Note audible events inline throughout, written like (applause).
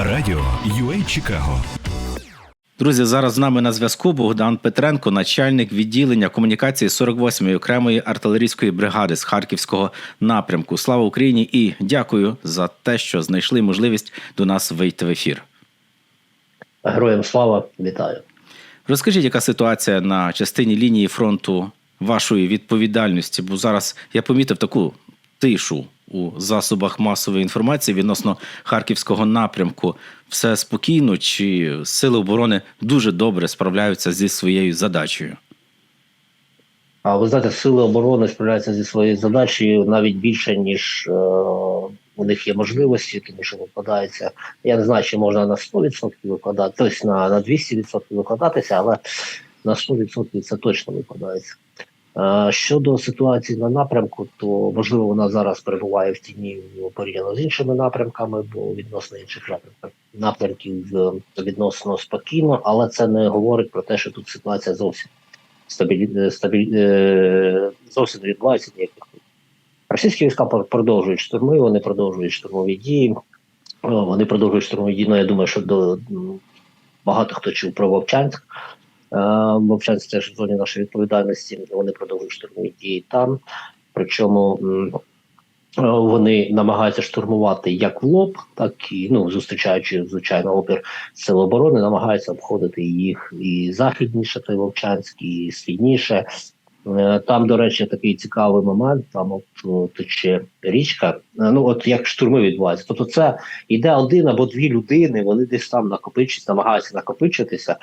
Радіо UA Чикаго. Друзі, зараз з нами на зв'язку Богдан Петренко, начальник відділення комунікації 48-ї окремої артилерійської бригади з харківського напрямку. Слава Україні і дякую за те, що знайшли можливість до нас вийти в ефір. Героям слава, вітаю. Розкажіть, яка ситуація на частині лінії фронту вашої відповідальності? Бо зараз я помітив таку тишу у засобах масової інформації відносно харківського напрямку. Все спокійно, чи сили оборони дуже добре справляються зі своєю задачею? А ви знаєте, сили оборони справляються зі своєю задачею навіть більше, ніж е, у них є можливості, тому що викладається. Я не знаю, чи можна на 100% викладати, тобто на, на 200% викладатися, але на 100% це точно викладається. Е, щодо ситуації на напрямку, то можливо вона зараз перебуває в тіні порівняно з іншими напрямками, бо відносно інших напрямків напрямків е, відносно спокійно, але це не говорить про те, що тут ситуація зовсім стабілі... стабілі... е, зовсім не відбувається ніяких. Російські війська пр- продовжують штурми, вони продовжують штурмові дії. Вони продовжують штурмові дії. Ну, я думаю, що до багато хто чув про Вовчанськ. Е, Вовчанськ теж в зоні нашої відповідальності. Вони продовжують штурмові дії там. Причому е, вони намагаються штурмувати як в лоб, так і ну, зустрічаючи звичайно опір сил оборони, намагаються обходити їх і західніше, той Вовчанськ, і східніше. Е, Там, до речі, такий цікавий момент. Там от тече річка. Е, Ну от як штурми відбуваються. Тобто, це йде один або дві людини. Вони десь там накопичуються, намагаються накопичитися,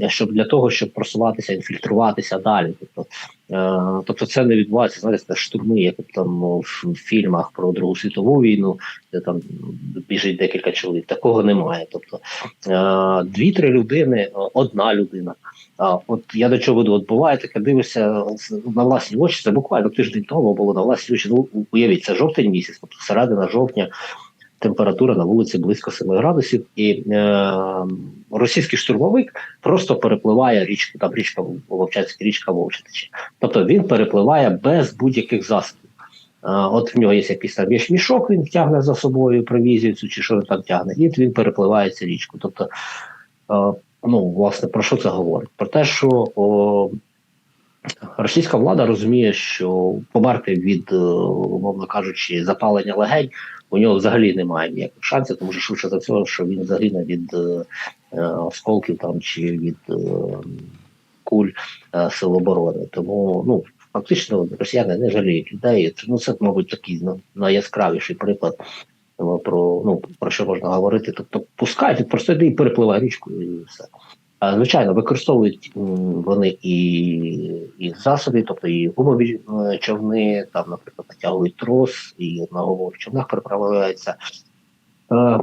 е, щоб для того, щоб просуватися, інфільтруватися далі. Тобто, тобто це не відбувається. Знаєте, штурми, як там в фільмах про Другу світову війну, де там біжить декілька чоловік. Такого немає. Тобто е, дві-три людини, е, одна людина. От я до чого веду, от буває таке, дивишся на власні очі. Це буквально тиждень тому було на власні очі. Ну уявіть, це жовтень місяць, тобто середина жовтня. Температура на вулиці близько 7 градусів, і е, російський штурмовик просто перепливає річку, там річка Вовчанська, річка Вовчатичі. Тобто він перепливає без будь-яких засобів. Е, от в нього є якийсь там мішок, він тягне за собою провізію чи що він там тягне, і він перепливає цю річку. Тобто, е, ну власне про що це говорить? Про те, що о, російська влада розуміє, що померти від, е, умовно кажучи, запалення легень у нього взагалі немає ніяких шансів, тому що швидше за все, що він загине від е, е, осколків там чи від е, куль е, сил оборони. Тому ну. Фактично росіяни не жаліють людей. Ну це, мабуть, такий ну, найяскравіший приклад е, про ну про що можна говорити. Тобто пускають, просто йди і перепливає річку і все. Звичайно, використовують вони і, і засоби, тобто і гумові е, човни, там, наприклад, натягують трос, і на гумових човнах переправляються. Е,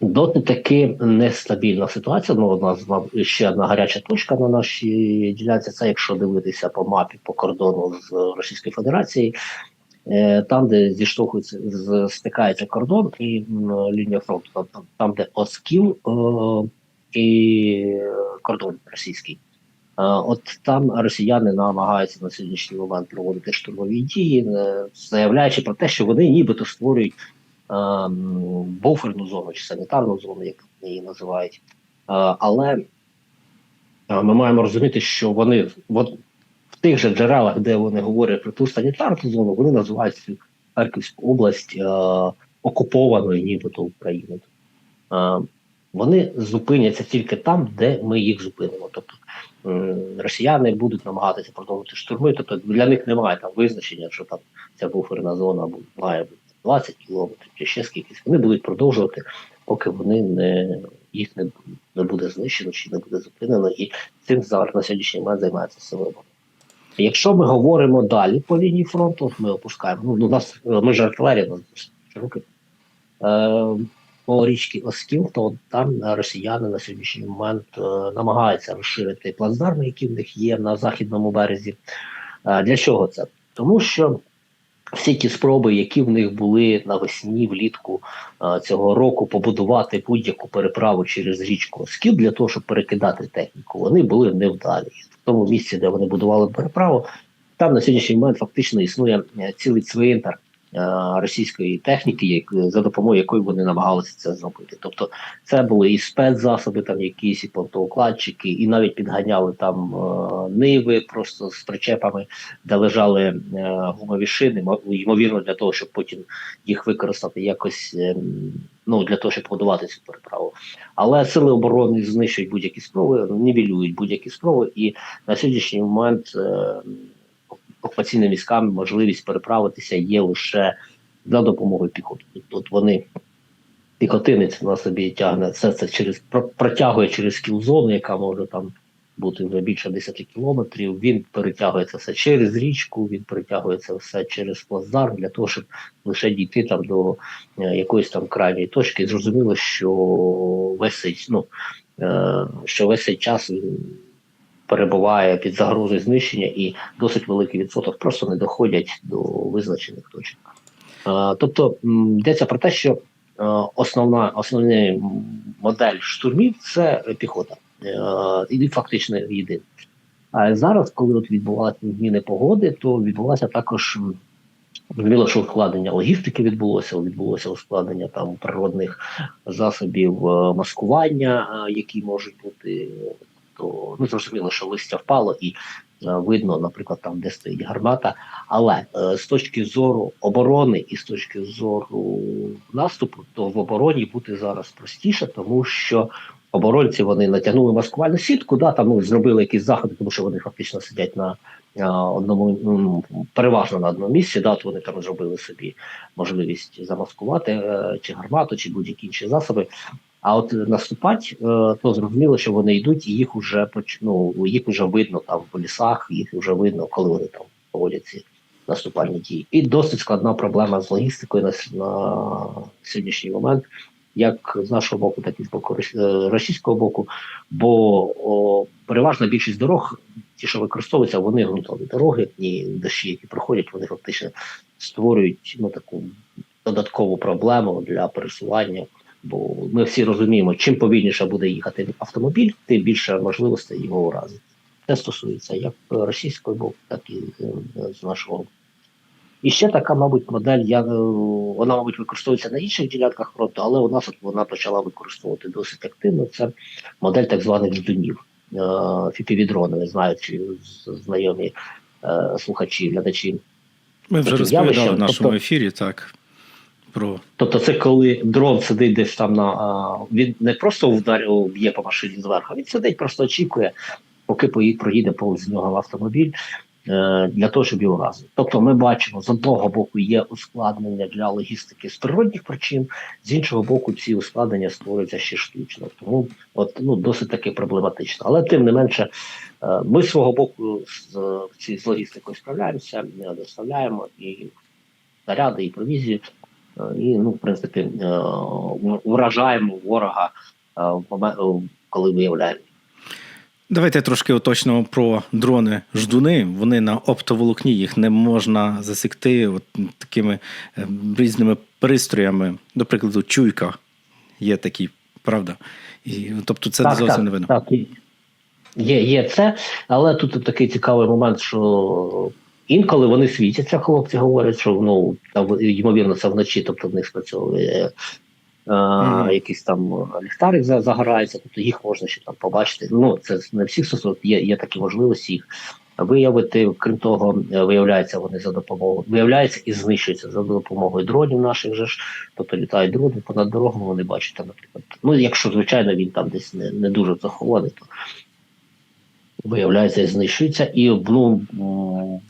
Доти таки нестабільна ситуація. Ну, одна ще одна гаряча точка на нашій ділянці. Це якщо дивитися по мапі по кордону з Російською Федерацією, Е, там, де зіштовхується, стикається кордон і лінія фронту, тобто там, де Оскіл е, і кордон російський. Е, От там росіяни намагаються на сьогоднішній момент проводити штурмові дії, е, заявляючи про те, що вони нібито створюють е, буферну зону чи санітарну зону, як її називають. Е, Але е, ми маємо розуміти, що вони от, в тих же джерелах, де вони говорять про ту санітарну зону, вони називають цю Харківську область е, окупованою, нібито Україною. Е, вони зупиняться тільки там, де ми їх зупинимо. Тобто росіяни будуть намагатися продовжити штурми. Тобто для них немає там визначення, що там ця буферна зона має бути 20 кілометрів чи ще скількись. Вони будуть продовжувати, поки вони не їх не, не буде знищено чи не буде зупинено. І цим зараз на сьогоднішній момент займається сили. Якщо ми говоримо далі по лінії фронту, ми опускаємо. Ну, у нас ми ж артилерія, у нас руки. Е, по річці Оскіл, то там росіяни на сьогоднішній момент е, намагаються розширити плацдарми, які в них є на західному березі. Е, для чого це? Тому що всі ті спроби, які в них були навесні, влітку е, цього року, побудувати будь-яку переправу через річку Оскіл для того, щоб перекидати техніку, вони були невдалі. В тому місці, де вони будували переправу, там на сьогоднішній момент фактично існує цілий цвинтар російської техніки, як, за допомогою якої вони намагалися це зробити. Тобто це були і спецзасоби, там якісь і понтоукладчики, і навіть підганяли там е, ниви просто з причепами, де лежали е, гумові шини, ймовірно, для того, щоб потім їх використати якось. Ну, для того, щоб подавати цю переправу. Але сили оборони знищують будь-які спроби, нівелюють будь-які спроби, і на сьогоднішній момент е, окупаційними військами можливість переправитися є лише за допомогою піхоти. Тобто от вони піхотинець на собі тягне все це через протягує через кілзону, яка може там бути вже більше 10 кілометрів. Він перетягує це все через річку, він перетягує це все через плацдарм для того, щоб лише дійти там до е, якоїсь там крайньої точки. І зрозуміло, що весь цей, ну, е, що весь цей час перебуває під загрозою знищення, і досить великий відсоток просто не доходять до визначених точок. Тобто йдеться про те, що основна основна модель штурмів це піхота, Е, і фактично єдина. А зараз, коли от відбувалися зміни погоди, то відбулося також Зрозуміло, що ускладнення логістики відбулося, відбулося ускладнення там природних засобів е, маскування, е, які можуть бути. То ну зрозуміло, що листя впало і е, видно, наприклад, там, де стоїть гармата. Але е, з точки зору оборони і з точки зору наступу, то в обороні бути зараз простіше, тому що оборонці вони натягнули маскувальну сітку, да, там ну, зробили якісь заходи, тому що вони фактично сидять на е, одному, переважно на одному місці. Да, от вони там зробили собі можливість замаскувати чи гармату, чи будь-які інші засоби. А от наступати, е, то зрозуміло, що вони йдуть, і їх поч- ну, їх вже видно там в лісах, їх вже видно, коли вони там проводять ці наступальні дії. І досить складна проблема з логістикою на, на сьогоднішній момент, як з нашого боку, так і з боку е, російського боку. Бо о, переважна більшість дорог, ті, що використовуються, вони ґрунтові дороги, і дощі, які проходять, вони фактично створюють ну таку додаткову проблему для пересування. Бо ми всі розуміємо, чим повільніше буде їхати автомобіль, тим більше можливостей його уразити. Це стосується як російської боку, так і е, з нашого. І ще така, мабуть, модель, я, е, вона, мабуть, використовується на інших ділянках фронту, але у нас от вона почала використовувати досить активно. Це модель так званих здунів. Фіпівідрони, не знаю, чи знайомі е, слухачі, глядачі Ми вже розповідали в нашому тобто- ефірі так про Тобто, це коли дрон сидить десь там на а, він не просто вдарив б'є по машині зверху, він сидить, просто очікує, поки проїде повз нього автомобіль е, для того, щоб його разити. Тобто, ми бачимо з одного боку є ускладнення для логістики з природних причин, з іншого боку, ці ускладнення створюються ще штучно. Тому от ну досить таки проблематично. Але тим не менше, е, ми з свого боку з, ці- з логістикою справляємося, е, доставляємо і заряди, і провізію. Е, і ну, в принципі, вражаємо ворога е, в момент, е, коли виявляємо. Давайте трошки уточнимо про дрони ждуни. Вони на оптоволокні, їх не можна засікти от такими різними пристроями. До прикладу, чуйка є такі, правда? І, тобто це зовсім так, не видно. Так, є, є це, але тут такий цікавий момент, що інколи вони світяться, хлопці говорять, що ну, там, ймовірно, це вночі, тобто в них спрацьовує. е, Мгм. Якийсь там ліхтарик загорається, тобто їх можна ще там побачити. Ну, це не всіх стосунок, є, є такі можливості їх виявити. Крім того, е, виявляється вони за допомогою, виявляється і знищуються за допомогою дронів наших же ж. Тобто літають дрони понад дорогами, вони бачать там, наприклад. Ну, якщо звичайно він там десь не, не дуже захований, то виявляється знищується. І ну,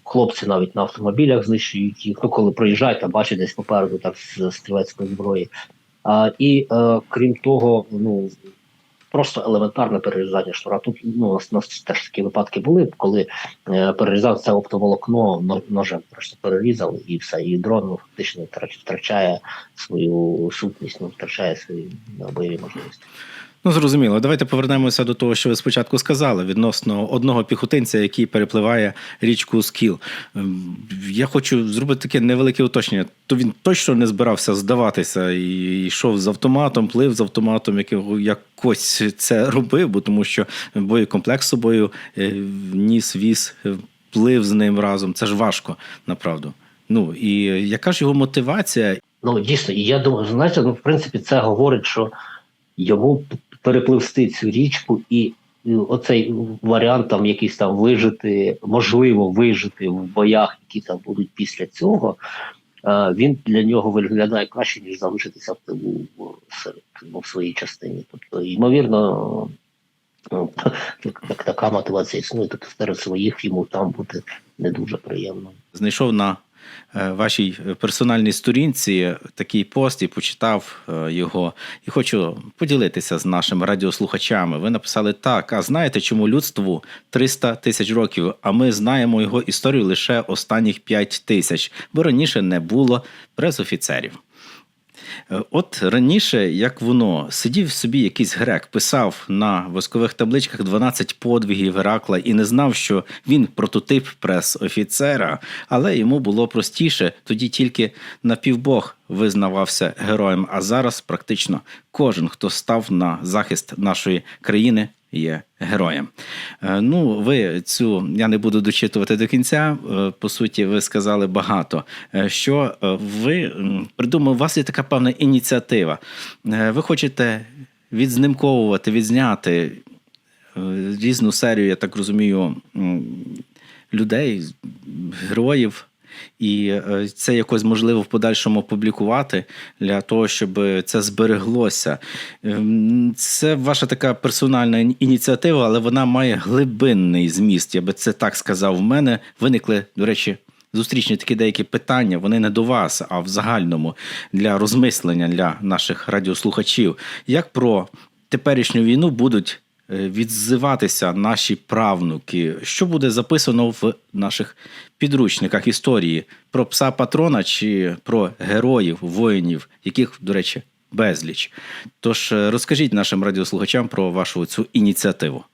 хлопці навіть на автомобілях знищують їх. Ну, коли проїжджають, там бачать десь попереду так з стрілецької зброї. А, і е, крім того, ну просто елементарне перерізання штора. Тут ну, у нас, у нас теж такі випадки були, коли е, перерізав це оптоволокно ножем, просто перерізали і все. І дрон ну, фактично втрачає свою сутність, ну, втрачає свої бойові можливості. Ну, зрозуміло. Давайте повернемося до того, що ви спочатку сказали відносно одного піхотинця, який перепливає річку Скіл. Ем, Я хочу зробити таке невелике уточнення. То він точно не збирався здаватися і йшов з автоматом, плив з автоматом, якось це робив, бо тому що боєкомплект з собою е, ніс, віз, е, плив з ним разом. Це ж важко, направду. Ну і яка ж його мотивація? Ну, дійсно, і я думаю, знаєте, ну, в принципі, це говорить, що йому перепливсти цю річку, і, оцей варіант там якийсь там вижити, можливо, вижити в боях, які там будуть після цього. е, Він для нього виглядає краще, ніж залишитися в тилу серед- ну, в своїй частині. Тобто, ймовірно, ну, так, так, така мотивація існує, тобто серед своїх йому там бути не дуже приємно. Знайшов на вашій персональній сторінці такий пост і почитав е, його. І хочу поділитися з нашими радіослухачами. Ви написали так: а знаєте, чому людству 300 тисяч років? А ми знаємо його історію лише останніх 5 тисяч, бо раніше не було пресофіцерів. Е, От раніше, як воно, сидів собі якийсь грек, писав на воскових табличках 12 подвигів Геракла і не знав, що він прототип прес-офіцера, але йому було простіше, тоді тільки напівбог визнавався героєм. А зараз практично кожен, хто став на захист нашої країни, є героєм. Е, Ну, ви цю я не буду дочитувати до кінця. Е, По суті, ви сказали багато. Е, Що ви придумали, у вас є така певна ініціатива. Ви хочете відзнимковувати, відзняти різну серію, я так розумію, людей, героїв. І е, це якось можливо в подальшому публікувати для того, щоб це збереглося. Ем, Це ваша така персональна ініціатива, але вона має глибинний зміст. Я би це так сказав. В мене виникли, до речі, зустрічні такі деякі питання. Вони не до вас, а в загальному для розмислення для наших радіослухачів. Як про теперішню війну будуть відзиватися наші правнуки? Що буде записано в наших підручниках історії про пса патрона чи про героїв, воїнів, яких, до речі, безліч? Тож е, розкажіть нашим радіослухачам про вашу цю ініціативу.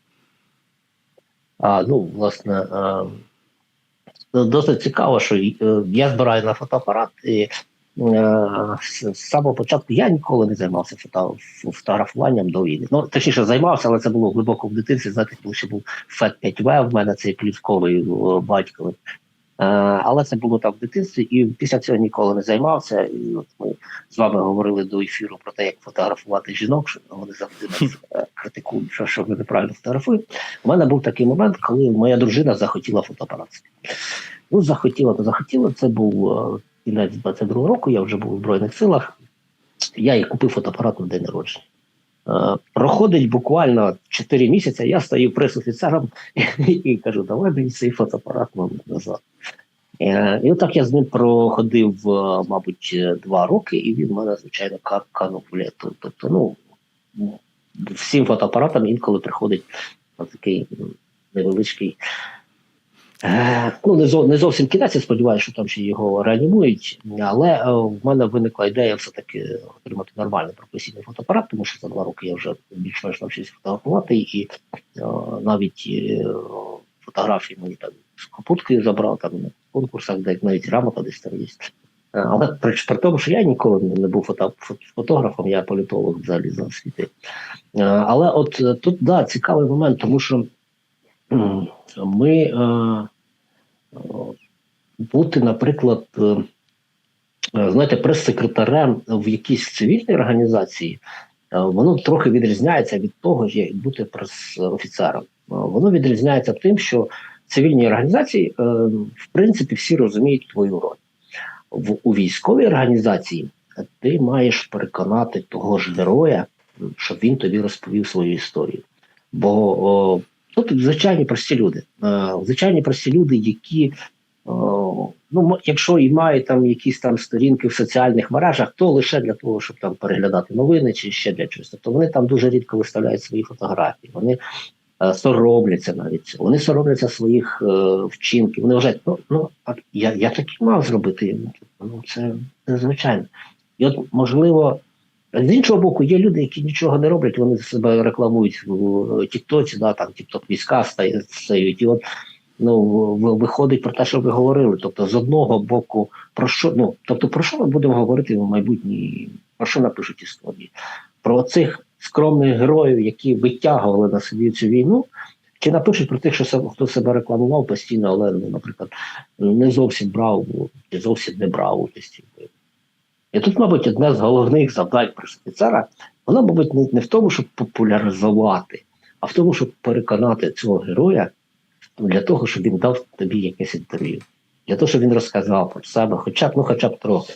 А, ну, власне, е, досить цікаво, що е, я збираю на фотоапарат, і е, з з самого початку я ніколи не займався фото, фотографуванням до війни. Ну, точніше, займався, але це було глибоко в дитинстві, знаєте, тому що був фет 5В, в мене цей плівковий о, батьковий. Е, Але це було так в дитинстві, і після цього ніколи не займався. І от ми з вами говорили до ефіру про те, як фотографувати жінок, що вони завжди нас е, критикують, що, що ми неправильно фотографуємо. У мене був такий момент, коли моя дружина захотіла фотоапарат. Ну, захотіла, то захотіла. Це був е, кінець 22-го року, я вже був у Збройних силах. Я їй купив фотоапарат на день народження. Е, Проходить буквально 4 місяці, я стаю прес-офіцером (laughs) і кажу, давай мені цей фотоапарат мабуть, назад. Е, І отак я з ним проходив, е, мабуть, два роки, і він мене, звичайно, ка- канув. Тобто, ну, всім фотоапаратам інколи приходить такий невеличкий. Е, Ну, не, зо- не зовсім кінець, я сподіваюся, що там ще його реанімують. Але е, в мене виникла ідея все-таки отримати нормальний професійний фотоапарат, тому що за два роки я вже більш-менш навчився фотографувати, і е, навіть фотографії мені там з попутки забрав там на конкурсах, де навіть грамота десь там є. Але при, при тому, що я ніколи не був фото, фотографом, я політолог взагалі за освіти. Але от тут да, цікавий момент, тому що ми бути, наприклад, е, е, знаєте, прес-секретарем в якійсь цивільній організації, е, воно трохи відрізняється від того, як бути прес-офіцером. Воно відрізняється тим, що в цивільній організації, в принципі, всі розуміють твою роль. У військовій організації ти маєш переконати того ж героя, щоб він тобі розповів свою історію. Бо тут звичайні прості люди. Звичайні прості люди, які, ну, м- якщо і мають там якісь там сторінки в соціальних мережах, то лише для того, щоб там переглядати новини чи ще для чогось. Тобто вони там дуже рідко виставляють свої фотографії. Вони е, соромляться навіть цього. Вони соромляться своїх е, вчинків. Вони вважають, ну, ну я, я так і мав зробити. Ну, це, це звичайно. І от, можливо, з іншого боку, є люди, які нічого не роблять, вони себе рекламують в Тіктоці, да, там Тікток війська стає- стають. І от ну, виходить про те, що ви говорили. Тобто, з одного боку, про що, ну, тобто, про що ми будемо говорити в майбутній, про що напишуть історії? Про цих скромних героїв, які витягували на собі цю війну, Чи напишуть про тих, що хто себе рекламував постійно, але, ну, наприклад, не зовсім брав, чи зовсім не брав участі. І тут, мабуть, одне з головних завдань пресофіцера, воно, мабуть, не, не в тому, щоб популяризувати, а в тому, щоб переконати цього героя для того, щоб він дав тобі якесь інтерв'ю, для того, щоб він розказав про себе, хоча б, ну, хоча б трохи.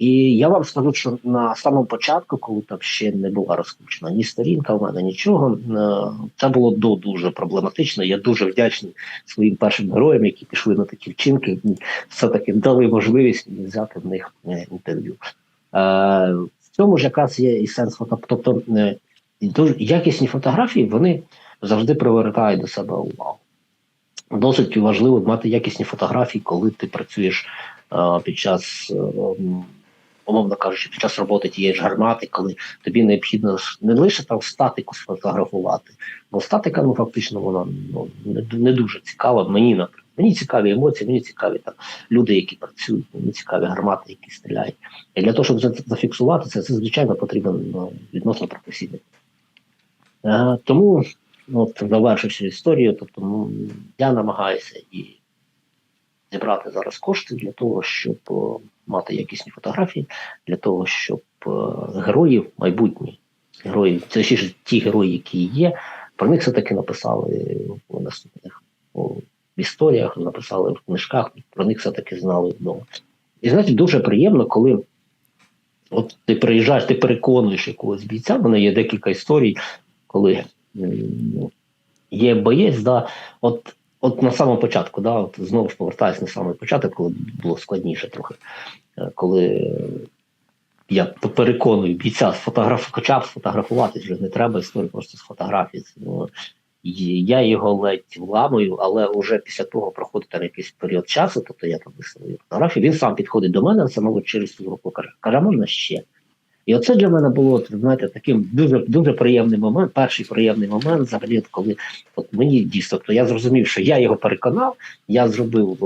І я вам скажу, що на самому початку, коли там ще не була розкручена ні сторінка в мене, нічого, е, це було до дуже проблематично. Я дуже вдячний своїм першим героям, які пішли на такі вчинки, і все-таки дали можливість взяти в них е, інтерв'ю. Е, в цьому ж якраз є і сенс. Тобто якісні фотографії вони завжди привертають до себе увагу. Досить важливо мати якісні фотографії, коли ти працюєш е, під час, е, умовно кажучи, під час роботи тієї ж гармати, коли тобі необхідно не лише там статику сфотографувати, бо статика, ну фактично, вона ну, не, не дуже цікава. Мені наприклад. Мені цікаві емоції, мені цікаві там люди, які працюють, мені цікаві гармати, які стріляють. І для того, щоб за- зафіксувати це, це звичайно потрібен ну, відносно професійний. Е, тому, от, завершивши історію, тобто ну, я намагаюся і зібрати зараз кошти для того, щоб е, мати якісні фотографії, для того, щоб е, героїв майбутні, герої, це ще ж ті герої, які є, про них все-таки написали в наступних в історіях, написали в книжках, про них все-таки знали вдома. І знаєте, дуже приємно, коли от ти приїжджаєш, ти переконуєш якогось бійця. В мене є декілька історій, коли є боєць, да, от, от на самому початку, да, от знову ж повертаюся на самий початок, коли було складніше трохи, Е, коли я переконую бійця сфотограф, хоча б сфотографувати, вже не треба історію просто з фотографії. Ну, і я його ледь вламую, але вже після того проходить там якийсь період часу, тобто я там виставив фотографії, він сам підходить до мене, це мабуть через цю групу каже, каже, можна ще? І оце для мене було знаєте, таким дуже дуже приємний момент, перший приємний момент, взагалі, коли от мені дійсно, то я зрозумів, що я його переконав, я зробив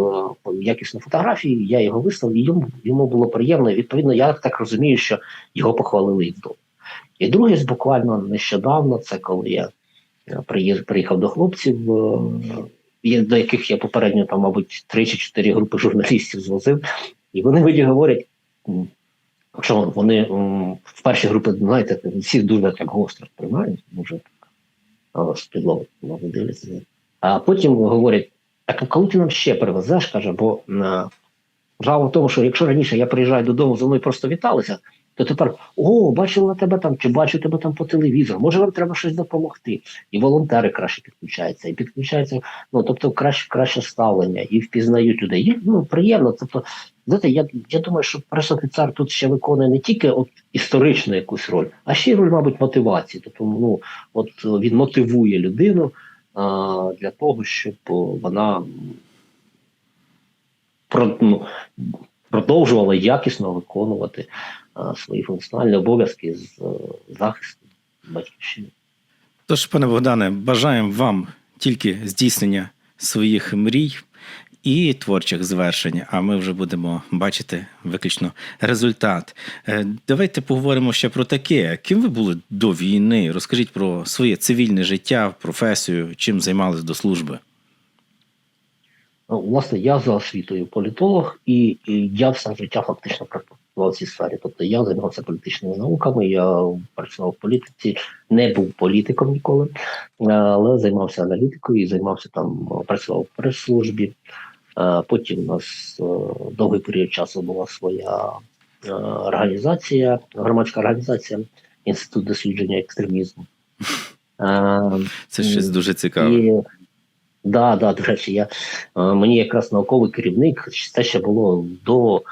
е, якісну фотографію, я його виставив, і йому, йому було приємно. І відповідно, я так розумію, що його похвалили і вдома. І друге, буквально нещодавно, це коли я е, приїхав до хлопців, е, до яких я попередньо там, мабуть, три чи чотири групи журналістів звозив, і вони мені говорять. Що вони в перші групи, знаєте, всі дуже так гостро приймають, дуже так, дивляться. А потім говорять: так а коли ти нам ще привезеш, каже, бо на Справа в тому, що якщо раніше я приїжджаю додому, зі мною просто віталися, то тепер о, бачила тебе там, чи бачу тебе там по телевізору, може вам треба щось допомогти. І волонтери краще підключаються, і підключаються, ну тобто краще, краще ставлення, і впізнають людей. І, ну, приємно. Тобто, знаєте, я, я думаю, що пресофіцер тут ще виконує не тільки от історичну якусь роль, а ще й роль, мабуть, мотивації. Тобто, ну, от він мотивує людину а, для того, щоб вона ну, продовжувала якісно виконувати а, свої функціональні обов'язки з е, захисту батьківщини. Тож, пане Богдане, бажаємо вам тільки здійснення своїх мрій і творчих звершень, а ми вже будемо бачити виключно результат. Е, Давайте поговоримо ще про таке. Ким ви були до війни? Розкажіть про своє цивільне життя, професію, чим займались до служби. Ну, власне, я за освітою політолог, і, я все життя фактично практикував в цій сфері. Тобто я займався політичними науками, я працював в політиці, не був політиком ніколи, але займався аналітикою і займався там, працював в прес-службі. Е, Потім у нас е, довгий період часу була своя е, організація, громадська організація, Інститут дослідження екстремізму. Це щось дуже цікаве. і, да, да, до речі, я, мені якраз науковий керівник, це ще було до,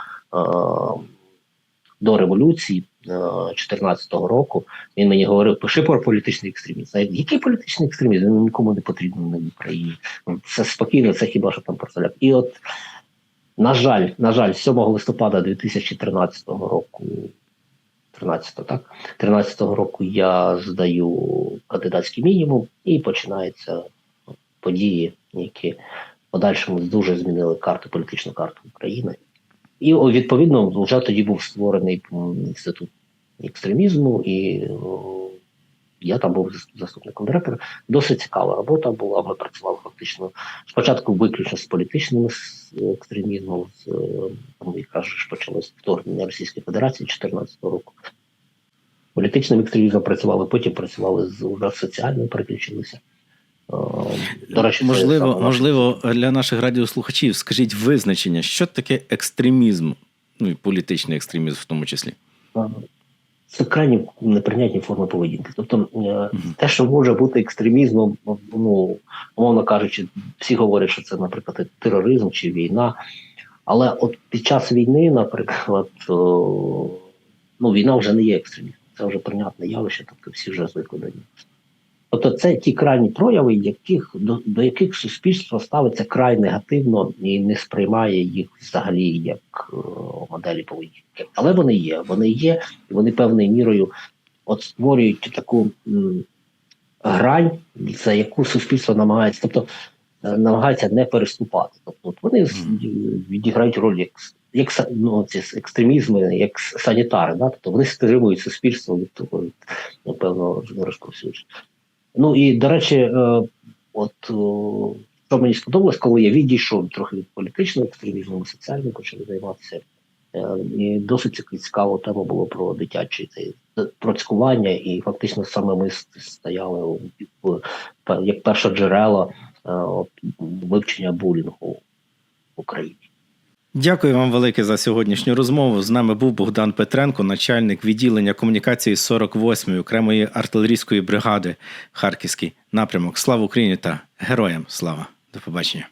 до революції е, 14-го року. Він мені говорив, пиши про політичний екстремізм. Який політичний екстремізм? Він нікому не потрібен на Україні. Це спокійно, це хіба що там проставляв. І от, на жаль, на жаль, 7 листопада 2013 року. 13 так? 13 року я здаю кандидатський мінімум і починаються події, які в подальшому дуже змінили карту, політичну карту України. І відповідно вже тоді був створений інститут екстремізму, і Я там був заступником директора. Досить цікава робота була. Ми працювали фактично спочатку виключно з політичним екстремізмом, з е, там, яка почалось вторгнення Російської Федерації 2014 року. Політичним екстремізмом працювали, потім працювали з соціальним, переключилися. Е, До речі, можливо, саме можливо, для наших радіослухачів скажіть визначення, що таке екстремізм, ну і політичний екстремізм в тому числі. Це крайні неприйнятні форми поведінки. Тобто, е, те, що може бути екстремізмом, ну умовно кажучи, всі говорять, що це, наприклад, тероризм чи війна. Але от під час війни, наприклад, ну війна вже не є екстремізмом, це вже прийнятне явище, тобто всі вже звикли до нього. Тобто це ті крайні прояви, яких, до, до яких суспільство ставиться край негативно і не сприймає їх взагалі як е, моделі поведінки. Але вони є, вони є, і вони певною мірою от створюють таку м, грань, за яку суспільство намагається, тобто е, намагається не переступати. Тобто от вони відіграють роль як, як ну, ці екстремізми, як санітари, да? тобто вони стримують суспільство від того, від, напевно, розповсюдження. Ну і до речі, е, от що мені сподобалось, коли я відійшов трохи від політичного екстремізму, ми соціальним почали займатися. Е, І досить цікава тема було про дитячі цей про цькування, і фактично саме ми стояли в- як перше джерело е, вивчення булінгу в Україні. Дякую вам велике за сьогоднішню розмову. З нами був Богдан Петренко, начальник відділення комунікації 48-ї окремої артилерійської бригади Харківський напрямок. Слава Україні та героям слава! До побачення.